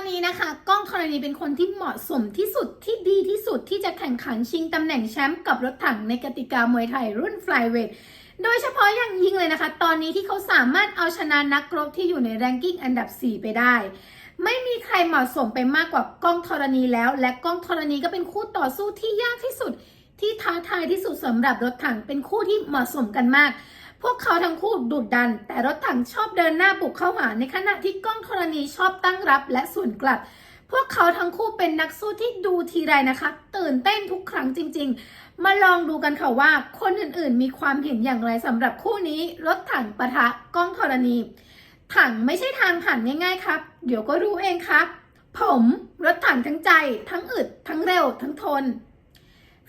อนนี้นะคะก้องธรณีเป็นคนที่เหมาะสมที่สุดที่ดีที่สุดที่จะแข่งขันชิงตำแหน่งแชมป์กับรถถังในกติกามวยไทยรุ่นฟลายเวทโดยเฉพาะอย่างยิ่งเลยนะคะ ตอนนี้ที่เขาสามารถเอาชนะนักรบที่อยู่ในแรงกิ้งอันดับ 4 ไปได้ ไม่มีใครเหมาะสมไปมากกว่าก้องธรณีแล้ว และก้องธรณีก็เป็นคู่ต่อสู้ที่ยากที่สุด ที่ท้าทายที่สุดสำหรับรถถังเป็นคู่ที่เหมาะสมกันมาก พวกเขาทั้งคู่ดุดดัน แต่รถถังชอบเดินหน้าบุกเข้าหาในขณะที่ก้องธรณีชอบตั้งรับและสวนกลับ พวกเขาทั้งคู่เป็นนักสู้ที่ดูทีไรนะคะ ตื่นเต้นทุกครั้งจริง ๆ มาลองดูกันค่ะว่า คนอื่นๆ มีความเห็นอย่างไรสำหรับคู่นี้ รถถังปะทะก้องธรณี ถังไม่ใช่ทางผ่านง่าย ๆ ครับ เดี๋ยวก็รู้เองครับ ผมรถถังทั้งใจ ทั้งอึด ทั้งเร็ว ทั้งทน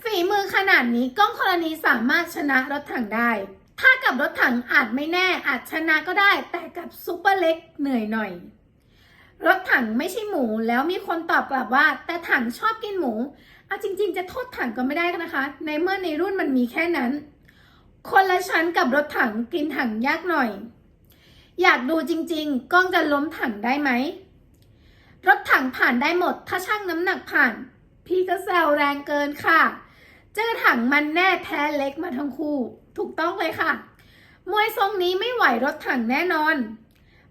ฝีมือขนาดนี้ก้องธรณีสามารถชนะรถถังได้ ถ้ากับรถถังอาจไม่แน่อาจชนะก็ได้ แต่กับซูเปอร์เล็กเหนื่อยหน่อย รถถังไม่ใช่หมูแล้วมีคนตอบกลับว่า แต่ถังชอบกินหมูเอาจริง ๆ จะโทษถังก็ไม่ได้นะคะ ในเมื่อในรุ่นมันมีแค่นั้น คนละชั้นกับรถถังกินถังยากหน่อย อยากดูจริง ๆ กล้องจะล้มถังได้ไหมรถถังผ่านได้หมด ถ้าช่างน้ำหนักผ่าน พี่ก็แซวแรงเกินค่ะ เจอถังมันแน่แพ้เล็กมาทั้งคู่ ถูกต้องเลยค่ะ มวยทรงนี้ไม่ไหวรถถังแน่นอน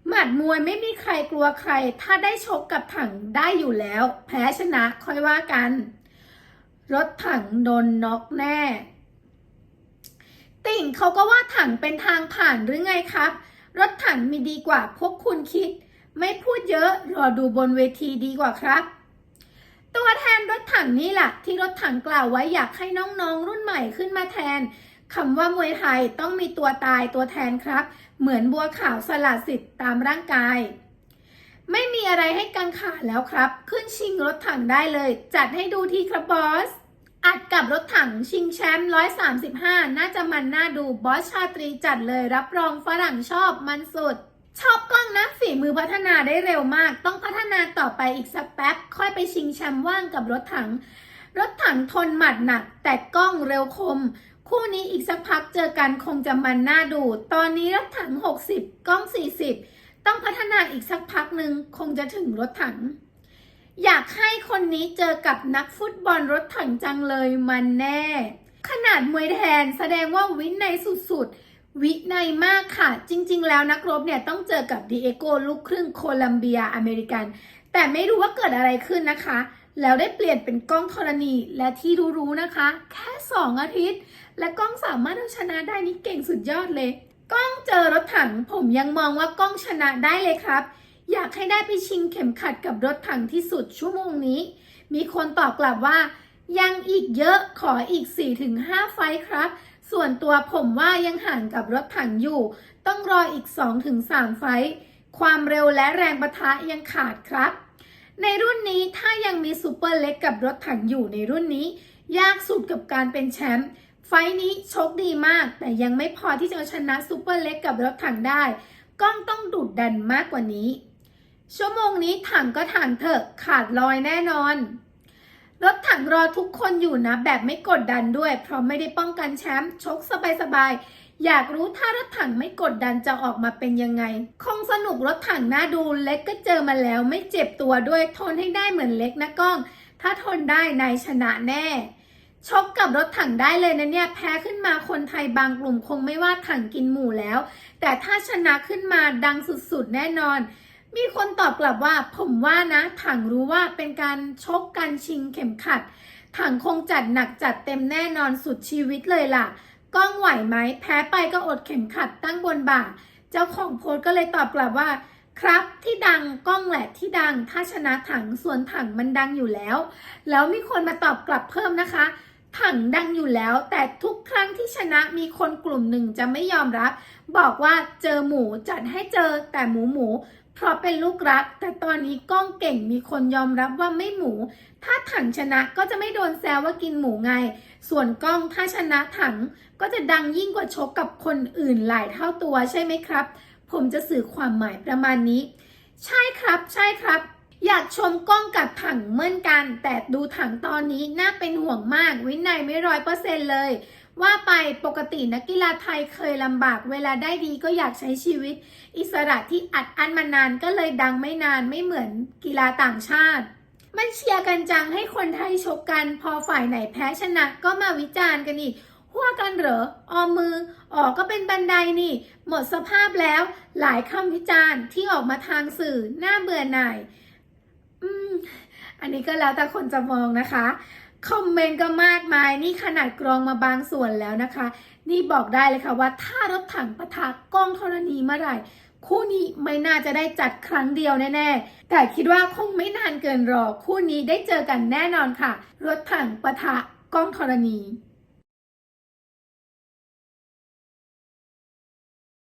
หมัดมวยไม่มีใครกลัวใคร ถ้าได้ชกกับถังได้อยู่แล้ว แพ้ชนะค่อยว่ากัน รถถังโดนน็อกแน่ ติ่งเขาก็ว่าถังเป็นทางผ่านหรือไงครับ รถถังมีดีกว่าพวกคุณคิด ไม่พูดเยอะรอดูบนเวทีดีกว่าครับตัวแทนรถถังนี่แหละที่รถถังกล่าวไว้อยากให้น้องๆ รุ่นใหม่ขึ้นมาแทน คำว่ามวยไทยต้องมีตัวตายตัวแทนครับ เหมือนบัวขาวสลัดสิทธิ์ตามร่างกาย ไม่มีอะไรให้กังขาแล้วครับ ขึ้นชิงรถถังได้เลย จัดให้ดูทีครับบอส อัดกับรถถังชิงแชมป์135 น่าจะมันน่าดูบอสชาตรีจัดเลยรับรองฝรั่งชอบมันสุด ชอบกล้องนะฝีมือพัฒนาได้เร็วมาก ต้องพัฒนาต่อไปอีกสักแป๊บ ค่อยไปชิงแชมป์ว่างกับรถถังรถถังทนหมัดหนัก แต่กล้องเร็วคม คู่นี้อีกสักพักเจอกันคงจะมันน่าดู ตอนนี้รถถัง 60 กล้อง 40 ต้องพัฒนาอีกสักพักหนึ่งคงจะถึงรถถัง อยากให้คนนี้เจอกับนักฟุตบอลรถถังจังเลยมันแน่ ขนาดมวยแทนแสดงว่าวินัยสุดๆ วินัยมากค่ะ จริง ๆ แล้วนักรบเนี่ยต้องเจอกับดีเอโกลูกครึ่งโคลัมเบียอเมริกัน แต่ไม่รู้ว่าเกิดอะไรขึ้นนะคะ แล้วได้เปลี่ยนเป็นกล้องธรณีและที่รู้ๆนะคะ แค่ 2 อาทิตย์ และกล้องสามารถเอาชนะได้นี่เก่งสุดยอดเลย กล้องเจอรถถังผมยังมองว่ากล้องชนะได้เลยครับ อยากให้ได้ไปชิงเข็มขัดกับรถถังที่สุดชั่วโมงนี้ มีคนตอบกลับว่า ยังอีกเยอะขออีก 4-5 ไฟท์ครับ ส่วนตัวผมว่ายังห่างกับรถถังอยู่ ต้องรออีก 2-3 ไฟท์ความเร็วและแรงประทะยังขาดครับ ในรุ่นนี้ถ้ายังมีซูเปอร์เล็กกับรถถังอยู่ในรุ่นนี้ ยากสุดกับการเป็นแชมป์ไฟท์นี้โชคดีมาก แต่ยังไม่พอที่จะชนะซูเปอร์เล็กกับรถถังได้กล้องต้องดุดดันมากกว่านี้ ชั่วโมงนี้ถังก็ถังเถอะขาดลอยแน่นอน รถถังรอทุกคนอยู่นะ แบบไม่กดดันด้วย เพราะไม่ได้ป้องกันแชมป์ชกสบายๆ อยากรู้ถ้ารถถังไม่กดดันจะออกมาเป็นยังไง คงสนุกรถถังน่าดูเล็กก็เจอมาแล้วไม่เจ็บตัวด้วยทนให้ได้เหมือนเล็กนะก้อง ถ้าทนได้นายชนะแน่ชกกับรถถังได้เลยนะเนี่ย แพ้ขึ้นมาคนไทยบางกลุ่มคงไม่ว่าถังกินหมูแล้ว แต่ถ้าชนะขึ้นมาดังสุดๆ แน่นอน มีคนตอบกลับว่า ผมว่านะ ถังรู้ว่าเป็นการชกกันชิงเข็มขัด ถังคงจัดหนักจัดเต็มแน่นอนสุดชีวิตเลยล่ะ กล้องไหวไหมแพ้ไปก็อดเข็มขัดตั้งบนบ่า เจ้าของโพสต์ก็เลยตอบกลับว่า ครับที่ดังกล้องแหละที่ดัง ถ้าชนะถังส่วนถังมันดังอยู่แล้ว แล้วมีคนมาตอบกลับเพิ่มนะคะ ถังดังอยู่แล้ว แต่ทุกครั้งที่ชนะมีคนกลุ่มหนึ่งจะไม่ยอมรับ บอกว่าเจอหมูจัดให้เจอแต่หมูหมู เพราะเป็นลูกรัก แต่ตอนนี้กล้องเก่งมีคนยอมรับว่าไม่หมู ถ้าถังชนะก็จะไม่โดนแซวว่ากินหมูไง ส่วนกล้องถ้าชนะถังก็จะดังยิ่งกว่าชกกับคนอื่นหลายเท่าตัวใช่ไหมครับ ผมจะสื่อความหมายประมาณนี้ ใช่ครับ ใช่ครับอยากชมกล้องกับถังเหมือนกัน แต่ดูถังตอนนี้น่าเป็นห่วงมาก วินัยไม่ร้อยเปอร์เซ็นต์เลย ว่าไปปกตินักกีฬาไทยเคยลำบาก เวลาได้ดีก็อยากใช้ชีวิต อิสระที่อัดอั้นมานานก็เลยดังไม่นานไม่เหมือนกีฬาต่างชาติ มันเชียร์กันจังให้คนไทยชกกัน พอฝ่ายไหนแพ้ชนะก็มาวิจารณ์กันอีกหัวกันเหรอออมมือ ออกก็เป็นบันไดนี่ หมดสภาพแล้ว หลายคำวิจารณ์ที่ออกมาทางสื่อน่าเบื่อหน่าย อืม อันนี้ก็แล้วแต่คนจะมองนะคะ คอมเมนต์ก็มากมาย นี่ขนาดกรองมาบางส่วนแล้วนะคะ นี่บอกได้เลยค่ะว่าถ้ารถถังประทะกล้องธรณีเมื่อไหร่ คู่นี้ไม่น่าจะได้จัดครั้งเดียวแน่ๆ แต่คิดว่าคงไม่นานเกินรอ คู่นี้ได้เจอกันแน่นอนค่ะ รถถังประทะกล้องธรณี